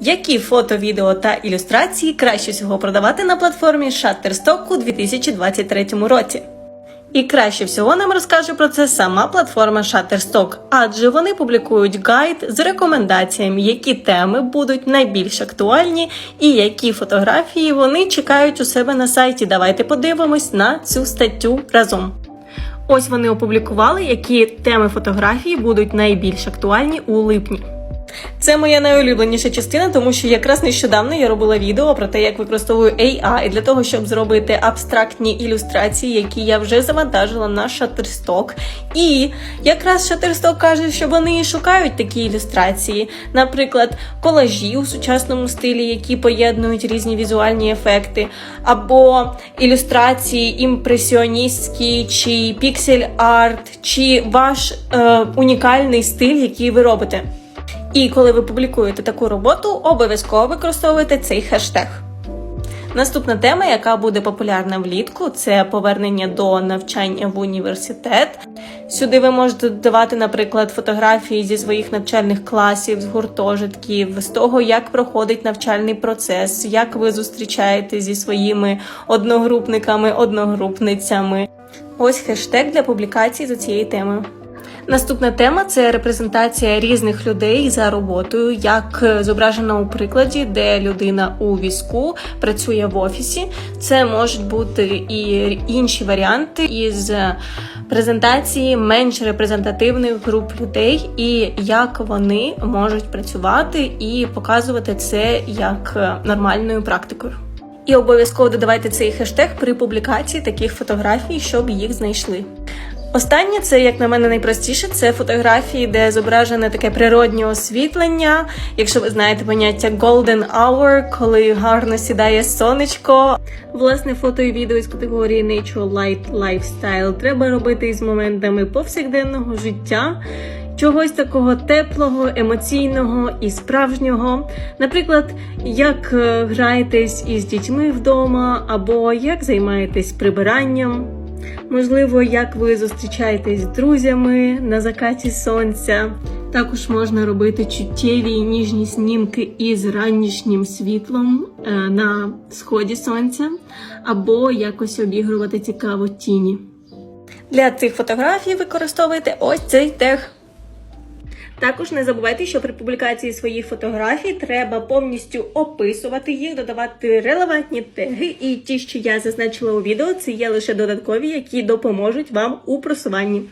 Які фото, відео та ілюстрації краще всього продавати на платформі Shutterstock у 2023 році? І краще всього нам розкаже про це сама платформа Shutterstock, адже вони публікують гайд з рекомендаціями, які теми будуть найбільш актуальні і які фотографії вони чекають у себе на сайті. Давайте подивимось на цю статтю разом. Ось вони опублікували, які теми фотографії будуть найбільш актуальні у липні. Це моя найулюбленіша частина, тому що якраз нещодавно я робила відео про те, як використовую AI для того, щоб зробити абстрактні ілюстрації, які я вже завантажила на Shutterstock. І якраз Shutterstock каже, що вони шукають такі ілюстрації, наприклад, колажі у сучасному стилі, які поєднують різні візуальні ефекти, або ілюстрації імпресіоністські, чи піксель-арт, чи ваш е, унікальний стиль, який ви робите. І коли ви публікуєте таку роботу, обов'язково використовуйте цей хештег. Наступна тема, яка буде популярна влітку, це повернення до навчання в університет. Сюди ви можете додавати, наприклад, фотографії зі своїх навчальних класів, з гуртожитків, з того, як проходить навчальний процес, як ви зустрічаєте зі своїми одногрупниками, одногрупницями. Ось хештег для публікації за цією темою. Наступна тема це репрезентація різних людей за роботою, як зображено у прикладі, де людина у візку працює в офісі. Це можуть бути і інші варіанти із презентації менш репрезентативних груп людей, і як вони можуть працювати і показувати це як нормальною практикою. І обов'язково додавайте цей хештег при публікації таких фотографій, щоб їх знайшли. Останнє це, як на мене, найпростіше, це фотографії, де зображене таке природнє освітлення. Якщо ви знаєте поняття Golden Hour, коли гарно сідає сонечко. Власне, фото і відео із категорії Nature Light Lifestyle треба робити із моментами повсякденного життя. Чогось такого теплого, емоційного і справжнього. Наприклад, як е, граєтесь із дітьми вдома, або як займаєтесь прибиранням. Можливо, як ви зустрічаєтесь з друзями на закаті сонця. Також можна робити чуттєві і ніжні снімки із ранішнім світлом е, на сході сонця, або якось обігрувати цікаво тіні. Для цих фотографій використовуйте ось цей тег. Також не забувайте, що при публікації своїх фотографій треба повністю описувати їх, додавати релевантні теги, і ті, що я зазначила у відео, це є лише додаткові, які допоможуть вам у просуванні.